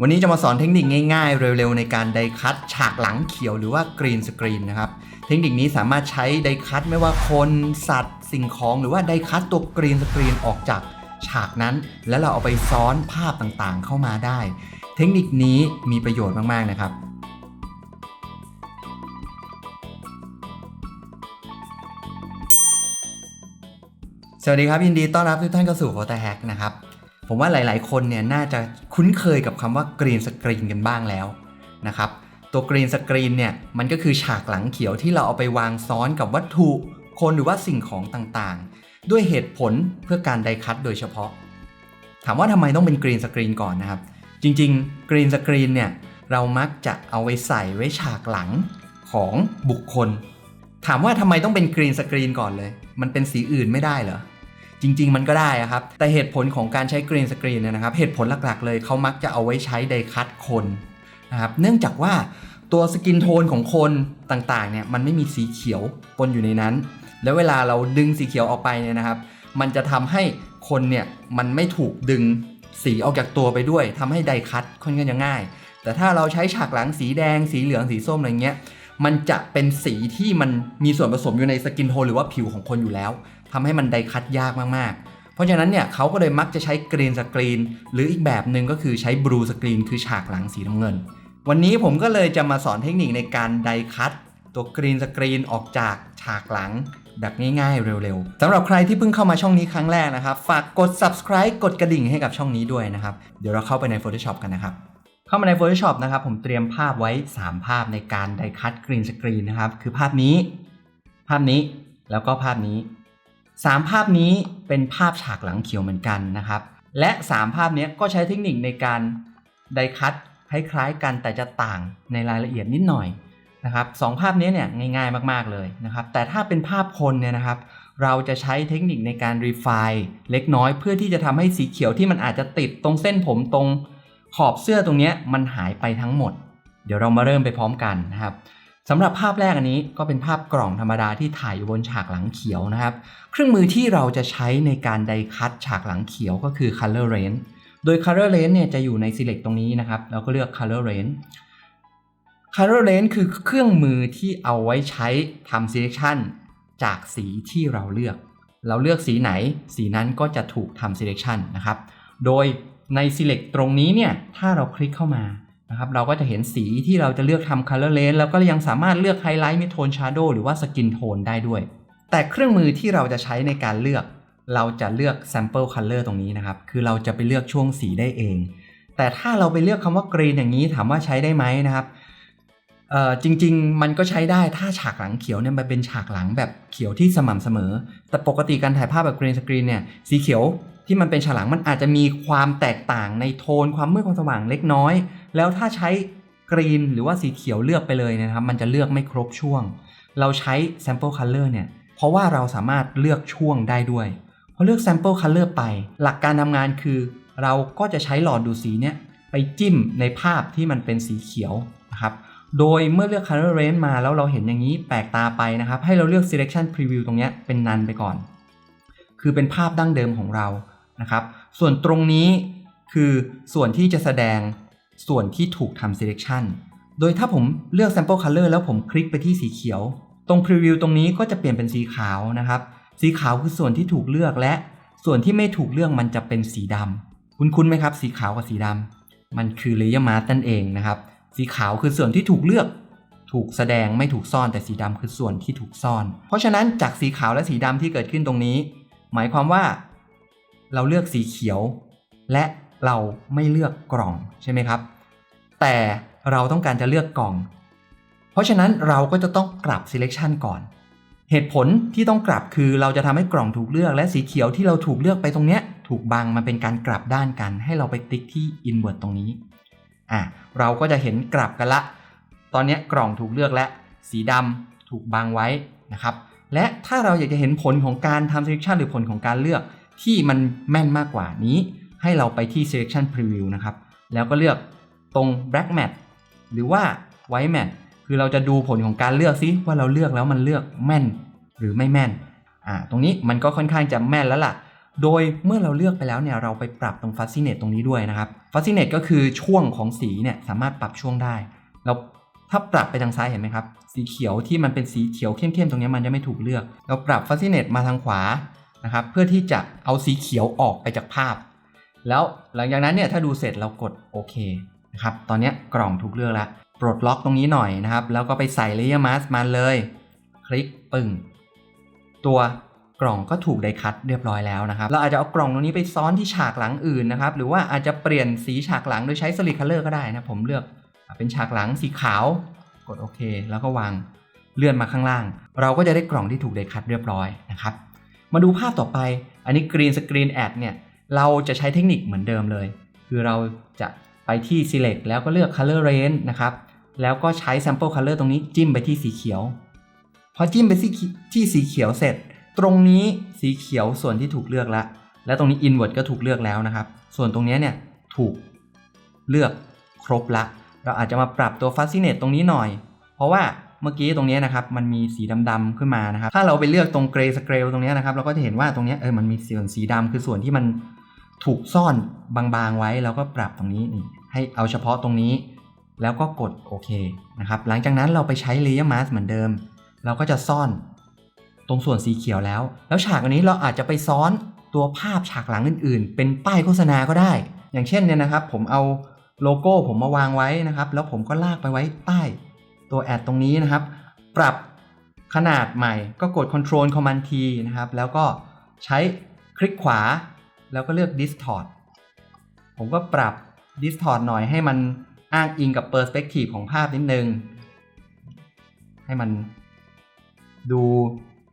วันนี้จะมาสอนเทคนิคง่ายๆ เร็วๆ ในการไดคัตฉากหลังเขียวหรือว่ากรีนสกรีนนะครับ เทคนิคนี้สามารถใช้ไดคัตไม่ว่าคนสัตว์ สิ่งของหรือว่าไดคัตตัวกรีนสกรีนออกจากฉากนั้น แล้วเราเอาไปซ้อนภาพต่างๆ เข้ามาได้ เทคนิคนี้มีประโยชน์มากๆนะครับสวัสดีครับ ยินดีต้อนรับทุกท่านเข้าสู่โ o ตแฮกนะครับ ผมว่าหลาย ๆ คนเนี่ยน่าจะคุ้นเคยกับคำว่ากรีนสกรีนกันบ้างแล้วนะครับ ตัวกรีนสกรีนเนี่ยมันก็คือฉากหลังเขียวที่เราเอาไปวางซ้อนกับวัตถุคนหรือว่าสิ่งของต่างๆ ด้วยเหตุผลเพื่อการไดคัตโดยเฉพาะ ถามว่าทำไมต้องเป็นกรีนสกรีนก่อนนะครับ จริง ๆ กรีนสกรีนเนี่ยเรามักจะเอาไว้ใส่ไว้ฉากหลังของบุคคล ถามว่าทำไมต้องเป็นกรีนสกรีนก่อนเลย มันเป็นสีอื่นไม่ได้เหรอ จริง ๆ มันก็ได้อะครับ แต่เหตุผลของการใช้กรีนสกรีนเนี่ยนะครับ เหตุผลหลักๆ เลยเขามักจะเอาไว้ใช้ไดคัตคนนะครับ เนื่องจากว่าตัวสกินโทนของคนต่างๆ เนี่ยมันไม่มีสีเขียวปนอยู่ในนั้น แล้วเวลาเราดึงสีเขียวออกไปเนี่ยนะครับ มันจะทำให้คนเนี่ยมันไม่ถูกดึงสีออกจากตัวไปด้วยทำให้ไดคัตค่อนข้างจะง่าย แต่ถ้าเราใช้ฉากหลังสีแดง สีเหลืองสีส้มอะไรเงี้ยมันจะเป็นสีที่มันมีส่วนผสมอยู่ในสกินโทนหรือว่าผิวของคนอยู่แล้ว ทำให้มันไดคัตยากมากๆ เพราะฉะนั้นเนี่ยเขาก็เลยมักจะใช้กรีนสกรีน หรืออีกแบบหนึ่งก็คือใช้บลูสกรีนคือฉากหลังสีน้ำเงิน วันนี้ผมก็เลยจะมาสอนเทคนิคในการไดคัตตัวกรีนสกรีนออกจากฉากหลังแบบง่ายๆ เร็วๆ สำหรับใครที่เพิ่งเข้ามาช่องนี้ครั้งแรกนะครับ ฝากกด subscribe กดกระดิ่งให้กับช่องนี้ด้วยนะครับ เดี๋ยวเราเข้าไปใน Photoshop กันนะครับ เข้ามาใน Photoshop นะครับ ผมเตรียมภาพไว้ 3 ภาพในการไดคัตกรีนสกรีนนะครับ คือภาพนี้ ภาพนี้ แล้วก็ภาพนี้ 3 ภาพนี้เป็นภาพฉากหลังเขียวเหมือนกันนะครับ และ 3 ภาพนี้ก็ใช้เทคนิคในการไดคัตคล้ายๆกันแต่จะต่างในรายละเอียดนิดหน่อยนะครับสองภาพนี้เนี่ยง่ายๆมากๆเลยนะครับ แต่ถ้าเป็นภาพคนเนี่ยนะครับ เราจะใช้เทคนิคในการรีไฟเล็กน้อยเพื่อที่จะทำให้สีเขียวที่มันอาจจะติดตรงเส้นผมตรงขอบเสื้อตรงนี้มันหายไปทั้งหมด เดี๋ยวเรามาเริ่มไปพร้อมกันนะครับ สำหรับภาพแรกอันนี้ก็เป็นภาพกล่องธรรมดาที่ถ่ายอยู่บนฉากหลังเขียวนะครับ เครื่องมือที่เราจะใช้ในการไดคัตฉากหลังเขียวก็คือ color range โดย color range เนี่ยจะอยู่ใน select ตรงนี้นะครับเราก็เลือก color range color range คือเครื่องมือที่เอาไว้ใช้ทำ selection จากสีที่เราเลือก เราเลือกสีไหน สีนั้นก็จะถูกทำ selection นะครับ โดยใน select ตรงนี้เนี่ย ถ้าเราคลิกเข้ามา นะครับเราก็จะเห็นสีที่เราจะเลือกทำ color range แล้วก็ยังสามารถเลือก highlight mid tone shadow หรือว่า skin tone ได้ด้วย แต่เครื่องมือที่เราจะใช้ในการเลือก เราจะเลือก sample color ตรงนี้นะครับ คือเราจะไปเลือกช่วงสีได้เอง แต่ถ้าเราไปเลือกคำว่า green อย่างนี้ถามว่าใช้ได้ไหมนะครับจริงๆ มันก็ใช้ได้ถ้าฉากหลังเขียวเนี่ยมันเป็นฉากหลังแบบเขียวที่สม่ำเสมอ แต่ปกติการถ่ายภาพแบบ green screen เนี่ยสีเขียว ที่มันเป็นฉลังมันอาจจะมีความแตกต่างในโทนความมืดความสว่างเล็กน้อย แล้วถ้าใช้กรีนหรือว่าสีเขียวเลือกไปเลยนะครับ มันจะเลือกไม่ครบช่วง เราใช้ sample color เนี่ย เพราะว่าเราสามารถเลือกช่วงได้ด้วยพอเลือก sample color ไป หลักการทำงานคือ เราก็จะใช้หลอดดูดสีเนี่ยไปจิ้มในภาพที่มันเป็นสีเขียวนะครับโดยเมื่อเลือก color range มาแล้วเราเห็นอย่างนี้แปลกตาไปนะครับ ให้เราเลือก selection preview ตรงนี้เป็นนันไปก่อน คือเป็นภาพดั้งเดิมของเรา นะครับ ส่วนตรงนี้คือส่วนที่จะแสดงส่วนที่ถูกทำ selection โดยถ้าผมเลือก sample color แล้วผมคลิกไปที่สีเขียว ตรง preview ตรงนี้ก็จะเปลี่ยนเป็นสีขาวนะครับ สีขาวคือส่วนที่ถูกเลือกและ ส่วนที่ไม่ถูกเลือกมันจะเป็นสีดำคุณคุ้นไหมครับ สีขาวกับสีดำมันคือ layer mask นั่นเองนะครับ สีขาวคือส่วนที่ถูกเลือกถูกแสดงไม่ถูกซ่อนแต่สีดำคือส่วนที่ถูกซ่อน เพราะฉะนั้นจากสีขาวและสีดำที่เกิดขึ้นตรงนี้ หมายความว่า เราเลือกสีเขียว และเราไม่เลือกกล่องใช่ไหมครับ แต่เราต้องการจะเลือกกล่อง เพราะฉะนั้นเราก็จะต้องกลับ selection ก่อน เหตุผลที่ต้องกลับคือเราจะทำให้กล่องถูกเลือก และสีเขียวที่เราถูกเลือกไปตรงเนี้ยถูกบังมันเป็นการกลับด้านกัน ให้เราไปติ๊กที่ invert ตรงนี้อะเราก็จะเห็นกลับกันละ ตอนนี้กล่องถูกเลือกและสีดำถูกบังไว้นะครับ และถ้าเราอยากจะเห็นผลของการทำ selection หรือผลของการเลือก ที่มันแม่นมากกว่านี้ ให้เราไปที่ selection preview นะครับ แล้วก็เลือกตรง black mat หรือว่า white mat คือเราจะดูผลของการเลือกซิว่าเราเลือกแล้วมันเลือกแม่นหรือไม่แม่นอ่าตรงนี้มันก็ค่อนข้างจะแม่นแล้วล่ะ โดยเมื่อเราเลือกไปแล้วเนี่ยเราไปปรับตรง Fascinate ตรงนี้ด้วยนะครับ Fascinate ก็คือช่วงของสีเนี่ยสามารถปรับช่วงได้เราถ้าปรับไปทางซ้ายเห็นไหมครับ สีเขียวที่มันเป็นสีเขียวเข้มๆตรงนี้มันจะไม่ถูกเลือก เราปรับ Fascinate มาทางขวา นะครับเพื่อที่จะเอาสีเขียวออกไปจากภาพ แล้วหลังจากนั้นเนี่ยถ้าดูเสร็จเรากดโอเคนะครับตอนนี้กล่องถูกเลือกแล้วปลดล็อกตรงนี้หน่อยนะครับ แล้วก็ไปใส่ Layer Mask มาเลย คลิกปึ้งตัวกล่องก็ถูกไดคัตเรียบร้อยแล้วนะครับ เราอาจจะเอากล่องตรงนี้ไปซ้อนที่ฉากหลังอื่นนะครับ หรือว่าอาจจะเปลี่ยนสีฉากหลังโดยใช้ Solid Color ก็ได้นะผมเลือกเป็นฉากหลังสีขาว กดโอเค แล้วก็วางเลื่อนมาข้างล่าง เราก็จะได้กล่องที่ถูกไดคัตเรียบร้อยนะครับ มาดูภาพต่อไป อันนี้ Green Screen Ad เนี่ยเราจะใช้เทคนิคเหมือนเดิมเลย คือเราจะไปที่ Select แล้วก็เลือก Color Range นะครับ แล้วก็ใช้ Sample Color ตรงนี้จิ้มไปที่สีเขียว พอจิ้มไปที่ที่สีเขียวเสร็จ ตรงนี้สีเขียวส่วนที่ถูกเลือกแล้ว และตรงนี้ Invert ก็ถูกเลือกแล้วนะครับ ส่วนตรงนี้เนี่ยถูกเลือกครบละ เราอาจจะมาปรับตัว Fascinate ตรงนี้หน่อย เพราะว่า เมื่อกี้ตรงนี้นะครับมันมีสีดำๆขึ้นมานะครับ ถ้าเราไปเลือกตรง Gray Scale ตรงนี้นะครับเราก็จะเห็นว่าตรงนี้เออมันมีส่วนสีดำคือส่วนที่มันถูกซ่อนบางๆไว้เราก็ปรับตรงนี้นี่ให้เอาเฉพาะตรงนี้ แล้วก็กดโอเคนะครับหลังจากนั้นเราไปใช้ Layer Mask เหมือนเดิม เราก็จะซ่อนตรงส่วนสีเขียวแล้ว แล้วฉากอันนี้เราอาจจะไปซ้อนตัวภาพฉากหลังอื่นๆ เป็นป้ายโฆษณาก็ได้ อย่างเช่นเนี่ยนะครับ ผมเอาโลโก้ผมมาวางไว้นะครับ แล้วผมก็ลากไปไว้ใต้ ตัวแอดตรงนี้นะครับ ปรับขนาดใหม่ก็กด Ctrl Command T นะครับ แล้วก็ใช้คลิกขวา แล้วก็เลือก Distort ผมก็ปรับ Distort หน่อยให้มันอ้างอิงกับ Perspective ของภาพนิดนึง ให้มันดู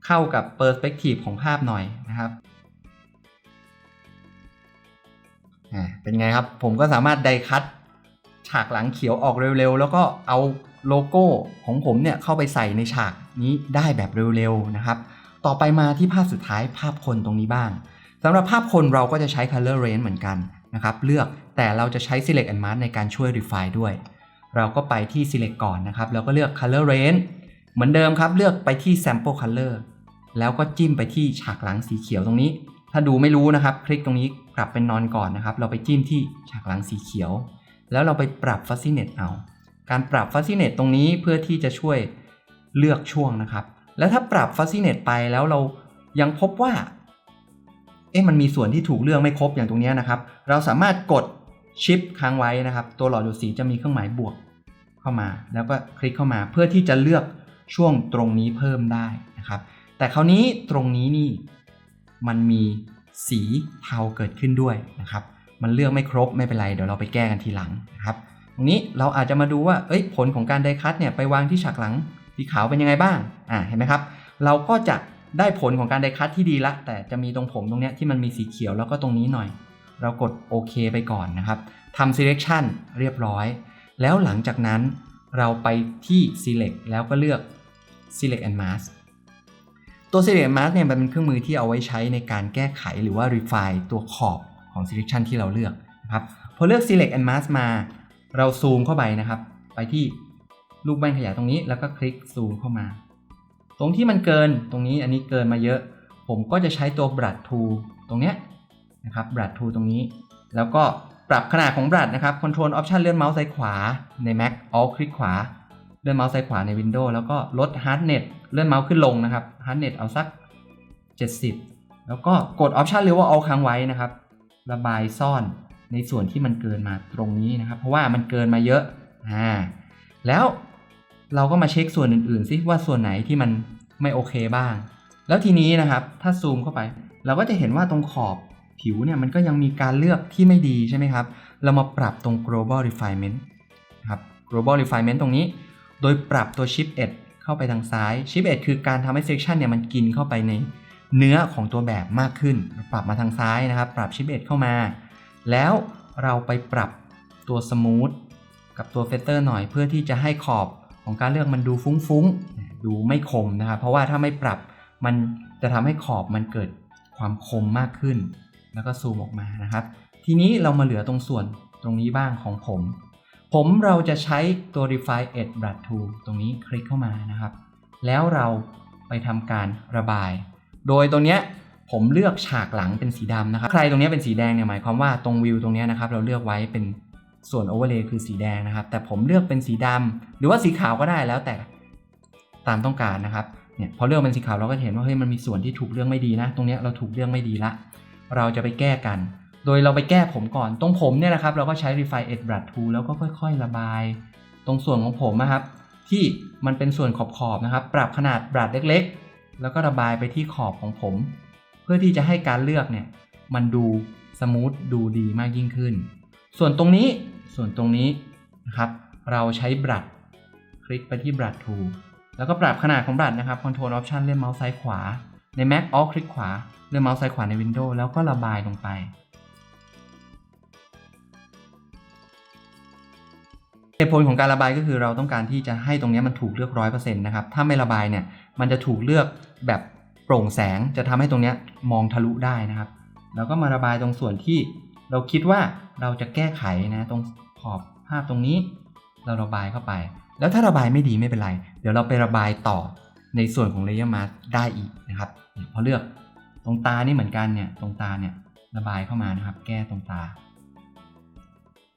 เข้ากับ Perspective ของภาพหน่อยนะครับเป็นไงครับ ผมก็สามารถไดคัตฉากหลังเขียวออกเร็วๆ แล้วก็เอา โลโก้ของผมเนี่ยเข้าไปใส่ในฉากนี้ได้แบบเร็วๆนะครับ ต่อไปมาที่ภาพสุดท้ายภาพคนตรงนี้บ้างสำหรับภาพคนเราก็จะใช้ color range เหมือนกันนะครับ เลือกแต่เราจะใช้ select and mask ในการช่วย refine ด้วย เราก็ไปที่ select ก่อนนะครับ แล้วก็เลือก color range เหมือนเดิมครับ เลือกไปที่ sample color แล้วก็จิ้มไปที่ฉากหลังสีเขียวตรงนี้ ถ้าดูไม่รู้นะครับ คลิกตรงนี้กลับเป็นนอนก่อนนะครับ เราไปจิ้มที่ฉากหลังสีเขียว แล้วเราไปปรับ fascinate เอา การปรับ fascinate ตรงนี้เพื่อที่จะช่วยเลือกช่วงนะครับ แล้วถ้าปรับ fascinate ไปแล้วเรายังพบว่า เอ๊ะมันมีส่วนที่ถูกเลือกไม่ครบอย่างตรงนี้นะครับ เราสามารถกดชิปค้างไว้นะครับ ตัวหลอดดูดสีจะมีเครื่องหมายบวกเข้ามา แล้วก็คลิกเข้ามาเพื่อที่จะเลือกช่วงตรงนี้เพิ่มได้นะครับ แต่คราวนี้ตรงนี้นี่มันมีสีเทาเกิดขึ้นด้วยนะครับ มันเลือกไม่ครบไม่เป็นไร เดี๋ยวเราไปแก้กันทีหลังนะครับ รงนี้เราอาจจะมาดูว่า เอ้ย ผลของการไดคัตเนี่ยไปวางที่ฉากหลังสีขาวเป็นยังไงบ้าง อ่า เห็นไหมครับ เราก็จะได้ผลของการไดคัตที่ดีละ แต่จะมีตรงผมตรงเนี้ยที่มันมีสีเขียวแล้วก็ตรงนี้หน่อย เรากดโอเคไปก่อนนะครับทำ selection เรียบร้อย แล้วหลังจากนั้นเราไปที่ select แล้วก็เลือก select and mask ตัว select and mask เนี่ยมันเป็นเครื่องมือที่เอาไว้ใช้ในการแก้ไขหรือว่า refine ตัวขอบของ selection ที่เราเลือกนะครับ พอเลือก select and mask มา เราซูมเข้าไปนะครับ ไปที่ลูกแว่นขยายตรงนี้ แล้วก็คลิกซูมเข้ามา ตรงที่มันเกินตรงนี้อันนี้เกินมาเยอะ ผมก็จะใช้ตัว brush tool ตรงเนี้ยนะครับ brush tool ตรงนี้ แล้วก็ปรับขนาดของ brush นะครับ control option เลื่อนเมาส์ซ้ายขวาใน Mac alt คลิกขวา เลื่อนเมาส์ซ้ายขวาใน Windows แล้วก็ลด hardness เลื่อนเมาส์ขึ้นลงนะครับ hardness เอาสัก 70 แล้วก็กด option หรือว่า alt ค้างไว้นะครับ ระบายซ่อน ในส่วนที่มันเกินมาตรงนี้นะครับ เพราะว่ามันเกินมาเยอะอ่าแล้วเราก็มาเช็คส่วนอื่นๆซิว่าส่วนไหนที่มันไม่โอเคบ้าง แล้วทีนี้นะครับถ้าซูมเข้าไป เราก็จะเห็นว่าตรงขอบผิวเนี่ยมันก็ยังมีการเลือกที่ไม่ดีใช่ไหมครับ เรามาปรับตรง global refinement นะครับ global refinement ตรงนี้ โดยปรับตัว shift edge เข้าไปทางซ้าย shift edge คือการทำให้ section เนี่ยมันกินเข้าไปในเนื้อของตัวแบบมากขึ้น ปรับมาทางซ้ายนะครับ ปรับ shift edge เข้ามา แล้วเราไปปรับตัว smooth กับตัว feather หน่อยเพื่อที่จะให้ขอบของการเลือกมันดูฟุ้งๆ ดูไม่คมนะครับ เพราะว่าถ้าไม่ปรับมันจะทำให้ขอบมันเกิดความคมมากขึ้น แล้วก็ซูมออกมานะครับ ทีนี้เรามาเหลือตรงส่วนตรงนี้บ้างของผม ผมเราจะใช้ตัว refine edge brush tool ตรงนี้คลิกเข้ามานะครับ แล้วเราไปทำการระบาย โดยตรงเนี้ย ผมเลือกฉากหลังเป็นสีดำนะครับ ใครตรงนี้เป็นสีแดงเนี่ยหมายความว่าตรงวิวตรงนี้นะครับเราเลือกไว้เป็นส่วนโอเวอร์เลย์คือสีแดงนะครับ แต่ผมเลือกเป็นสีดำหรือว่าสีขาวก็ได้แล้วแต่ตามต้องการนะครับเนี่ยพอเลือกเป็นสีขาวเราก็เห็นว่าเฮ้ยมันมีส่วนที่ถูกเรื่องไม่ดีนะ ตรงนี้เราถูกเรื่องไม่ดีละ เราจะไปแก้กัน โดยเราไปแก้ผมก่อน ตรงผมเนี่ยนะครับเราก็ใช้ Refine Edge Brush Tool แล้วก็ค่อยๆ ระบาย ตรงส่วนของผมนะครับ ที่มันเป็นส่วนขอบๆนะครับ ปรับขนาดบรัดเล็ก ๆ แล้วก็ระบายไปที่ขอบของผม พื่อที่จะให้การเลือกเนี่ยมันดูสมูทดูดีมากยิ่งขึ้น ส่วนตรงนี้ส่วนตรงนี้นะครับ เราใช้บรัดคลิกไปที่บรัด Tool แล้วก็ปรับขนาดของบรัดนะครับ Control Option เลื่อนเมาส์ซ้ายขวา ใน Mac Alt คลิกขวา เลื่อนเมาส์ซ้ายขวาใน Windows แล้วก็ระบายลงไป เหตุผลของการระบายก็คือเราต้องการที่จะให้ตรงนี้มันถูกเลือกร้อยเปอร์เซ็นต์นะครับ ถ้าไม่ระบายเนี่ย มันจะถูกเลือกแบบโปร่งแสง จะทำให้ตรงนี้ มองทะลุได้นะครับ แล้วก็มาระบายตรงส่วนที่เราคิดว่าเราจะแก้ไขนะตรงขอบภาพตรงนี้ เราระบายเข้าไป แล้วถ้าระบายไม่ดีไม่เป็นไร เดี๋ยวเราไประบายต่อในส่วนของ Layer Mask ได้อีกนะครับพอเลือกตรงตานี่เหมือนกันเนี่ยตรงตาเนี่ยระบายเข้ามานะครับ แก้ตรงตา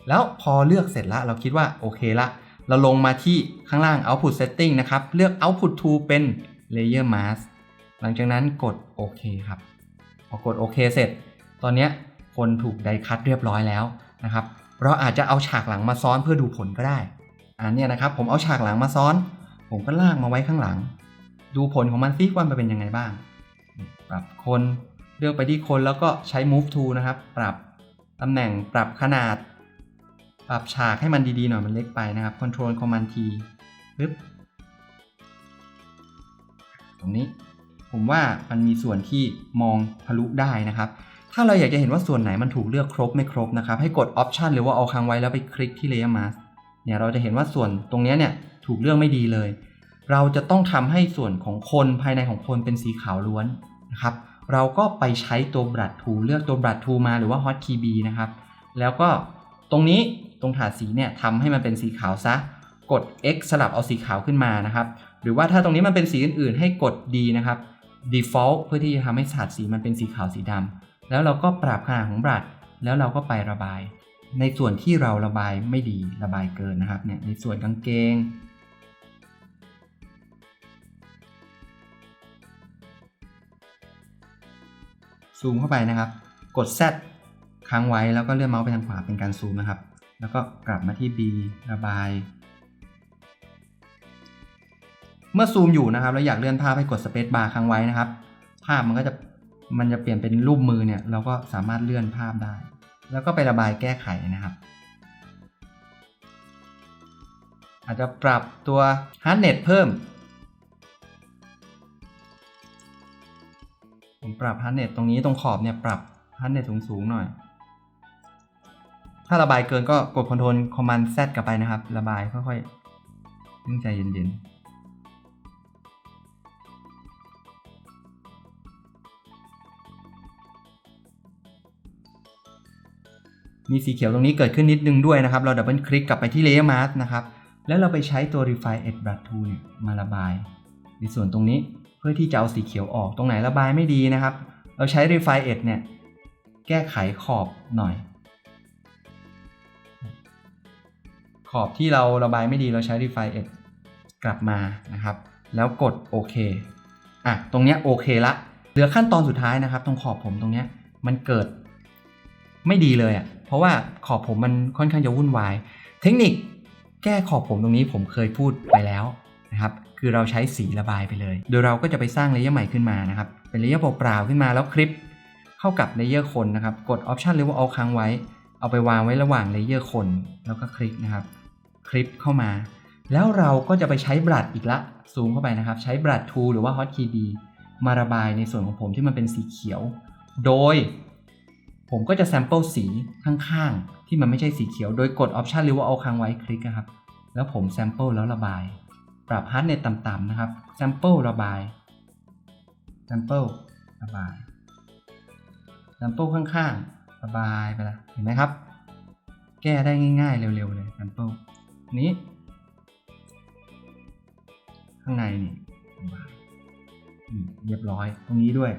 แล้วพอเลือกเสร็จล้วเราคิดว่าโอเคละเราลงมาที่ข้างล่าง Output Setting นะครับ เลือก Output to เป็น Layer Mask หลังจากนั้นกดโอเคครับ พอกดโอเคเสร็จ ตอนนี้คนถูกไดคัตเรียบร้อยแล้วนะครับ เราอาจจะเอาฉากหลังมาซ้อนเพื่อดูผลก็ได้อันนี้นะครับผมเอาฉากหลังมาซ้อน ผมก็ลากมาไว้ข้างหลัง ดูผลของมันซิว่ามันเป็นยังไงบ้าง ปรับคนเลือกไปที่คนแล้วก็ใช้ move to นะครับ ปรับตำแหน่งปรับขนาด ปรับฉากให้มันดีๆหน่อยมันเล็กไปนะครับ Control Command T ปึ๊บตรงนี้ ผมว่ามันมีส่วนที่มองทะลุได้นะครับ ถ้าเราอยากจะเห็นว่าส่วนไหนมันถูกเลือกครบไม่ครบนะครับ ให้กด Option หรือว่าเอาค้างไว้แล้วไปคลิกที่ Layer Mask เนี่ยเราจะเห็นว่าส่วนตรงนี้เนี่ยถูกเลือกไม่ดีเลย เราจะต้องทำให้ส่วนของคนภายในของคนเป็นสีขาวล้วนนะครับ เราก็ไปใช้ตัวบรัดทูเลือกตัวบรัดทูมาหรือว่า Hotkey B นะครับ แล้วก็ตรงนี้ตรงถาดสีเนี่ยทำให้มันเป็นสีขาวซะ กด X สลับเอาสีขาวขึ้นมานะครับ หรือว่าถ้าตรงนี้มันเป็นสีอื่นๆ ให้กด D นะครับ default เพื่อที่จะทำให้ถาดสีมันเป็นสีขาวสีดำแล้วเราก็ปรับขนาดของบรัดแล้วเราก็ไประบาย ในส่วนที่เราระบายไม่ดีระบายเกินนะครับเนี่ยในส่วนกางเกง ซูมเข้าไปนะครับ กด Z ค้างไว้แล้วก็เลื่อนเมาส์ไปทางขวาเป็นการซูมนะครับ แล้วก็กลับมาที่ B ระบาย เมื่อซูมอยู่นะครับ แล้วอยากเลื่อนภาพให้กด Space Bar ค้างไว้นะครับ ภาพมันก็จะมันจะเปลี่ยนเป็นรูปมือเนี่ย เราก็สามารถเลื่อนภาพได้ แล้วก็ไประบายแก้ไขนะครับ อาจจะปรับตัว hardness เพิ่ม ผมปรับ hardness ตรงนี้ตรงขอบเนี่ยปรับ hardness สูงๆหน่อย ถ้าระบายเกินก็กด Ctrl Command Z กลับไปนะครับ ระบายค่อยๆนิ่งใจเย็นๆ มีสีเขียวตรงนี้เกิดขึ้นนิดนึงด้วยนะครับ เราดับเบิลคลิกกลับไปที่ Layer Mask นะครับ แล้วเราไปใช้ตัว Refine Edge Brush Tool เนี่ยมาระบาย ในส่วนตรงนี้เพื่อที่จะเอาสีเขียวออกตรงไหนระบายไม่ดีนะครับ เราใช้ Refine Edge เนี่ยแก้ไขขอบหน่อย ขอบที่เราระบายไม่ดีเราใช้ Refine Edge กลับมานะครับ แล้วกดโอเคอะตรงเนี้ยโอเคละเหลือขั้นตอนสุดท้ายนะครับ ตรงขอบผมตรงเนี้ยมันเกิดไม่ดีเลยอะ่ะ ราะว่าขอบผมมันค่อนข้างจะวุ่นวาย เทคนิคแก้ขอบผมตรงนี้ผมเคยพูดไปแล้วนะครับ คือเราใช้สีระบายไปเลย โดยเราก็จะไปสร้างเลเยอร์ใหม่ขึ้นมานะครับ เป็นเลเยอร์เปล่าๆขึ้นมาแล้วคลิปเข้ากับเลเยอร์คนนะครับ กด Option หรือว่าเอาค้างไว้ เอาไปวางไว้ระหว่างเลเยอร์คน แล้วก็คลิกนะครับ คลิปเข้ามา แล้วเราก็จะไปใช้บรัดอีกละ ซูมเข้าไปนะครับ ใช้บรัด Tool หรือว่า Hotkey D มาระบายในส่วนของผมที่มันเป็นสีเขียว โดย ผมก็จะแซมเปิลสีข้างๆ ที่มันไม่ใช่สีเขียว โดยกด Option หรือว่าเอาค้างไว้คลิกนะครับ แล้วผมแซมเปิลแล้วระบาย ปรับฮาร์ดเนตต่ำๆนะครับแซมเปิลระบายแซมเปิลระบายแซมเปิลข้างๆ ระบายไปละเห็นไหมครับ แก้ได้ง่ายๆ เร็วๆเลยแซมเปิลนี้ ข้างในนี่ระบายนี่เรียบร้อยตรงนี้ด้วย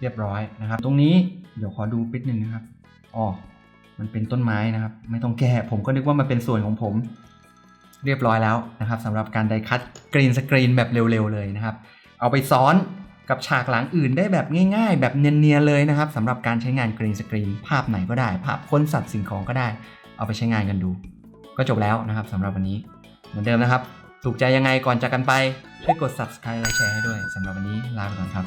เรียบร้อยนะครับ ตรงนี้เดี๋ยวขอดูปิดหนึ่งนะครับอ๋อมันเป็นต้นไม้นะครับ ไม่ต้องแก้ผมก็นึกว่ามันเป็นส่วนของผม เรียบร้อยแล้วนะครับสำหรับการไดคัตกรีนสกรีนแบบเร็วๆเลยนะครับ เอาไปซ้อนกับฉากหลังอื่นได้แบบง่ายๆ แบบเนียนๆเลยนะครับสำหรับการใช้งานกรีนสกรีนภาพไหนก็ได้ ภาพคนสัตว์สิ่งของก็ได้ เอาไปใช้งานกันดู ก็จบแล้วนะครับสำหรับวันนี้ เหมือนเดิมนะครับ ถูกใจยังไงก่อนจากกันไปช่วยกด subscribe และแชร์ให้ด้วยสำหรับวันนี้ลาไปก่อนครับ